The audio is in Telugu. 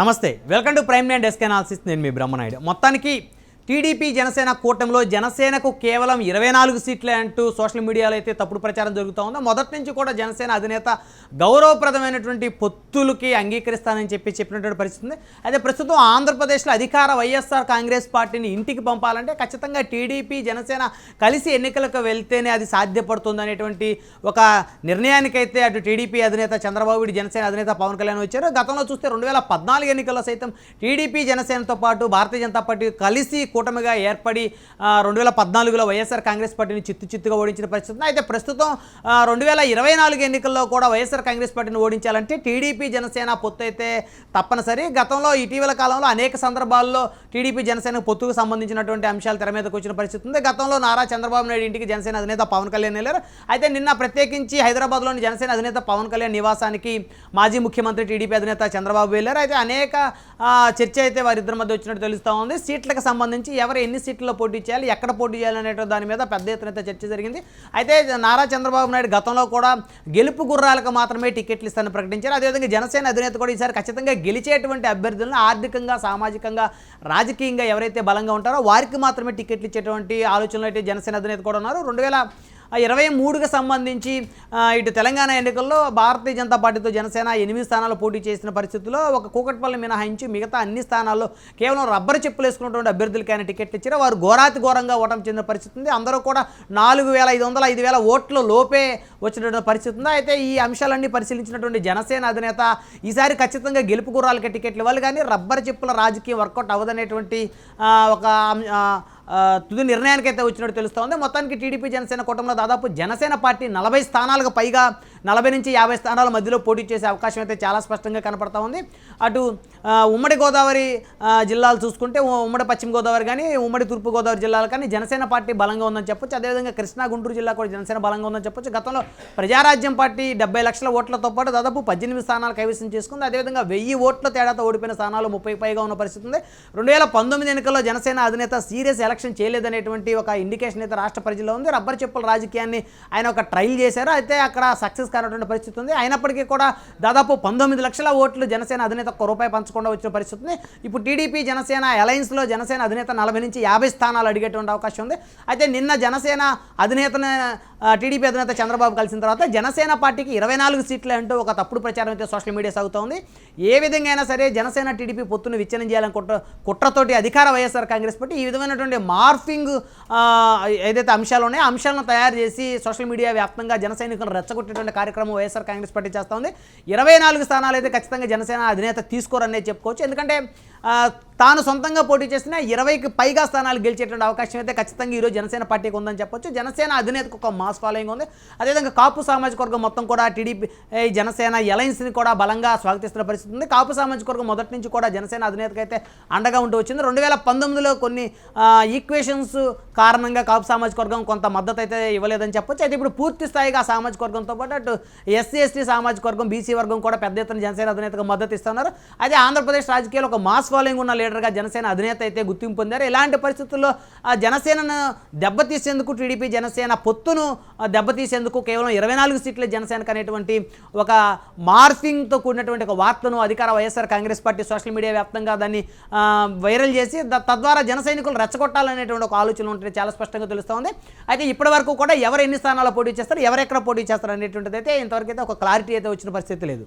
నమస్తే welcome to prime nine desk analysis. నేను మీ బ్రహ్మనాయుడు. మొత్తానికి టీడీపీ జనసేన కూటమిలో జనసేనకు కేవలం ఇరవై నాలుగు సీట్లే అంటూ సోషల్ మీడియాలో అయితే తప్పుడు ప్రచారం జరుగుతూ ఉందో? మొదటి నుంచి కూడా జనసేన అధినేత గౌరవప్రదమైనటువంటి పొత్తులకి అంగీకరిస్తానని చెప్పి చెప్పినటువంటి పరిస్థితి ఉంది. అయితే ప్రస్తుతం ఆంధ్రప్రదేశ్లో అధికార వైఎస్ఆర్ కాంగ్రెస్ పార్టీని ఇంటికి పంపాలంటే ఖచ్చితంగా టీడీపీ జనసేన కలిసి ఎన్నికలకు వెళ్తేనే అది సాధ్యపడుతుంది అనేటువంటి ఒక నిర్ణయానికైతే అటు టీడీపీ అధినేత చంద్రబాబు ఇటు జనసేన అధినేత పవన్ కళ్యాణ్ వచ్చారు. గతంలో చూస్తే రెండు వేల పద్నాలుగు ఎన్నికల్లో సైతం టీడీపీ జనసేనతో పాటు భారతీయ జనతా పార్టీ కలిసి కూటమిగా ఏర్పడి రెండు వేల పద్నాలుగులో వైఎస్ఆర్ కాంగ్రెస్ పార్టీని చిత్తు చిత్తుగా ఓడించిన పరిస్థితి అయితే ప్రస్తుతం రెండు వేల ఇరవై నాలుగు ఎన్నికల్లో కూడా వైఎస్ఆర్ కాంగ్రెస్ పార్టీని ఓడించాలంటే టీడీపీ జనసేన పొత్తు అయితే తప్పనిసరి. గతంలో ఇటీవల కాలంలో అనేక సందర్భాల్లో టీడీపీ జనసేన పొత్తుకు సంబంధించినటువంటి అంశాలు తెర మీదకి వచ్చిన పరిస్థితి ఉంది. గతంలో నారా చంద్రబాబు నాయుడు ఇంటికి జనసేన అధినేత పవన్ కళ్యాణ్ వెళ్ళారు. అయితే నిన్న ప్రత్యేకించి హైదరాబాద్లోని జనసేన అధినేత పవన్ కళ్యాణ్ నివాసానికి మాజీ ముఖ్యమంత్రి టీడీపీ అధినేత చంద్రబాబు వెళ్ళారు. అయితే అనేక చర్చ అయితే వారిద్దరి మధ్య వచ్చినట్టు తెలుస్తూ ఉంది. సీట్లకు సంబంధించి ఎవరు ఎన్ని సీట్లలో పోటీ చేయాలి ఎక్కడ పోటీ చేయాలి అనే దాని మీద పెద్ద ఎత్తున అయితే చర్చ జరిగింది. అయితే నారా చంద్రబాబు నాయుడు గతంలో కూడా గెలుపు గుర్రాలకు మాత్రమే టికెట్లు ఇస్తానని ప్రకటించారు. అదేవిధంగా జనసేన అధినేత కూడా ఈసారి ఖచ్చితంగా గెలిచేటువంటి అభ్యర్థులను ఆర్థికంగా సామాజికంగా రాజకీయంగా ఎవరైతే బలంగా ఉంటారో వారికి మాత్రమే టికెట్లు ఇచ్చేటువంటి ఆలోచనలు అయితే జనసేన అధినేత కూడా ఉన్నారు. రెండు వేల ఇరవై మూడుకి సంబంధించి ఇటు తెలంగాణ ఎన్నికల్లో భారతీయ జనతా పార్టీతో జనసేన ఎనిమిది స్థానాలు పోటీ చేసిన పరిస్థితుల్లో ఒక కూకట్పల్లి మినహాయించి మిగతా అన్ని స్థానాల్లో కేవలం రబ్బర్ చెప్పులు వేసుకున్నటువంటి అభ్యర్థులకి టికెట్లు ఇచ్చారు వారు ఘోరాతి ఘోరంగా ఓటమి చెందిన పరిస్థితి ఉంది. అందరూ కూడా నాలుగు వేల ఐదు వందల ఐదు వేల ఓట్ల లోపే వచ్చినటువంటి పరిస్థితి ఉంది. అయితే ఈ అంశాలన్నీ పరిశీలించినటువంటి జనసేన అధినేత ఈసారి ఖచ్చితంగా గెలుపు గుర్రాలకి టికెట్లు ఇవ్వాలి. కానీ రబ్బర్ చెప్పుల రాజకీయం వర్కౌట్ అవ్వదనేటువంటి ఒక తుది నిర్ణయానికి అయితే వచ్చినట్టు తెలుస్తోంది. మొత్తానికి టీడీపీ జనసేన కూటమిలో దాదాపు జనసేన పార్టీ నలభై స్థానాలకు పైగా నలభై నుంచి యాభై స్థానాల మధ్యలో పోటీ చేసే అవకాశం అయితే చాలా స్పష్టంగా కనపడతా ఉంది. అటు ఉమ్మడి గోదావరి జిల్లాలు చూసుకుంటే ఉమ్మడి పశ్చిమ గోదావరి కానీ ఉమ్మడి తూర్పు గోదావరి జిల్లాలు కానీ జనసేన పార్టీ బలంగా ఉందని చెప్పొచ్చు. అదేవిధంగా కృష్ణా గుంటూరు జిల్లా కూడా జనసేన బలంగా ఉందని చెప్పొచ్చు. గతంలో ప్రజారాజ్యం పార్టీ డెబ్బై లక్షల ఓట్లతో పాటు దాదాపు పద్దెనిమిది స్థానాలు కైవసం చేసుకుంది. అదేవిధంగా వెయ్యి ఓట్ల తేడాతో ఓడిపోయిన స్థానాలు ముప్పై పైగా ఉన్న పరిస్థితి ఉంది. రెండు వేల పంతొమ్మిది ఎన్నికల్లో జనసేన అధినేత సీరియస్ ఎలక్షన్ చేయలేదనేటువంటి ఒక ఇండికేషన్ అయితే రాష్ట్ర ప్రజల్లో ఉంది. రబ్బర్ చెప్పుల రాజకీయాన్ని ఆయన ఒక ట్రైల్ చేశారు. అయితే అక్కడ సక్సెస్ కానటువంటి పరిస్థితి ఉంది. అయినప్పటికీ కూడా దాదాపు పంతొమ్మిది లక్షల ఓట్లు జనసేన అధినేత ఒక్క రూపాయి పంచకుండా వచ్చిన పరిస్థితి ఉంది. ఇప్పుడు టీడీపీ జనసేన అలయన్స్లో జనసేన అధినేత నలభై నుంచి యాభై స్థానాలు అడిగేటువంటి అవకాశం ఉంది. అయితే నిన్న జనసేన అధినేతను టీడీపీ అధినేత చంద్రబాబు కలిసిన తర్వాత జనసేన పార్టీకి ఇరవై నాలుగు సీట్లు అంటూ ఒక తప్పుడు ప్రచారం అయితే సోషల్ మీడియా సాగుతోంది ఏ విధంగా అయినా సరే జనసేన టీడీపీ పొత్తును విచ్ఛిన్నం చేయాలని కుట్ర కుట్రతోటి అధికార వైఎస్ఆర్ కాంగ్రెస్ పార్టీ ఈ విధమైనటువంటి మార్ఫింగ్ ఏదైతే అంశాలు ఉన్నాయో అంశాలను తయారు చేసి సోషల్ మీడియా వ్యాప్తంగా జన సైనికులను రెచ్చగొట్టేటువంటి కార్యక్రమం వైఎస్ఆర్ కాంగ్రెస్ పార్టీ చేస్తూ ఉంది. ఇరవై నాలుగు స్థానాలు అయితే ఖచ్చితంగా జనసేన అధినేత తీసుకోరనే చెప్పుకోవచ్చు. ఎందుకంటే తాను సొంతంగా పోటీ చేసిన ఇరవైకి పైగా స్థానాలు గెలిచేటువంటి అవకాశం అయితే ఖచ్చితంగా ఈరోజు జనసేన పార్టీకి ఉందని చెప్పొచ్చు. జనసేన అధినేతకు ఒక మాస్ ఫాలోయింగ్ ఉంది. అదేవిధంగా కాపు సామాజిక వర్గం మొత్తం కూడా టీడీపీ జనసేన ఎలయన్స్ని కూడా బలంగా స్వాగతిస్తున్న పరిస్థితి ఉంది. కాపు సామాజిక వర్గం మొదటి నుంచి కూడా జనసేన అధినేతకు అయితే అండగా ఉంటూ వచ్చింది. రెండు వేల పంతొమ్మిదిలో కొన్ని ఈక్వేషన్స్ కారణంగా కాపు సామాజిక వర్గం కొంత మద్దతు అయితే ఇవ్వలేదని చెప్పొచ్చు. అయితే ఇప్పుడు పూర్తి స్థాయిగా ఆ సామాజిక వర్గంతో పాటు అటు ఎస్సీ ఎస్టీ సామాజిక వర్గం బీసీ వర్గం కూడా పెద్ద ఎత్తున జనసేన అధినేతకు మద్దతు ఇస్తున్నారు. అదే ఆంధ్రప్రదేశ్ రాజకీయాల్లో ఒక మాస్ ఫాలోయింగ్ ఉన్న లీడర్గా జనసేన అధినేత అయితే గుర్తింపు పొందారు. ఇలాంటి పరిస్థితుల్లో ఆ జనసేనను దెబ్బతీసేందుకు టీడీపీ జనసేన పొత్తును దెబ్బతీసేందుకు కేవలం ఇరవై నాలుగు సీట్ల జనసేనకు అనేటువంటి ఒక మార్ఫింగ్తో కూడినటువంటి ఒక వార్తను అధికార YSR Congress party social media వ్యాప్తంగా దాన్ని వైరల్ చేసి తద్వారా జన సైనికులు రెచ్చగొట్టాలనేటువంటి ఒక ఆలోచన ఉంటే చాలా స్పష్టంగా తెలుస్తోంది. అయితే ఇప్పటి వరకు కూడా ఎవరు ఎన్ని స్థానాల్లో పోటీ చేస్తారు ఎవరెక్కడ పోటీ చేస్తారు అనేటువంటిది అయితే ఇంతవరకు అయితే ఒక క్లారిటీ అయితే వచ్చిన పరిస్థితి లేదు.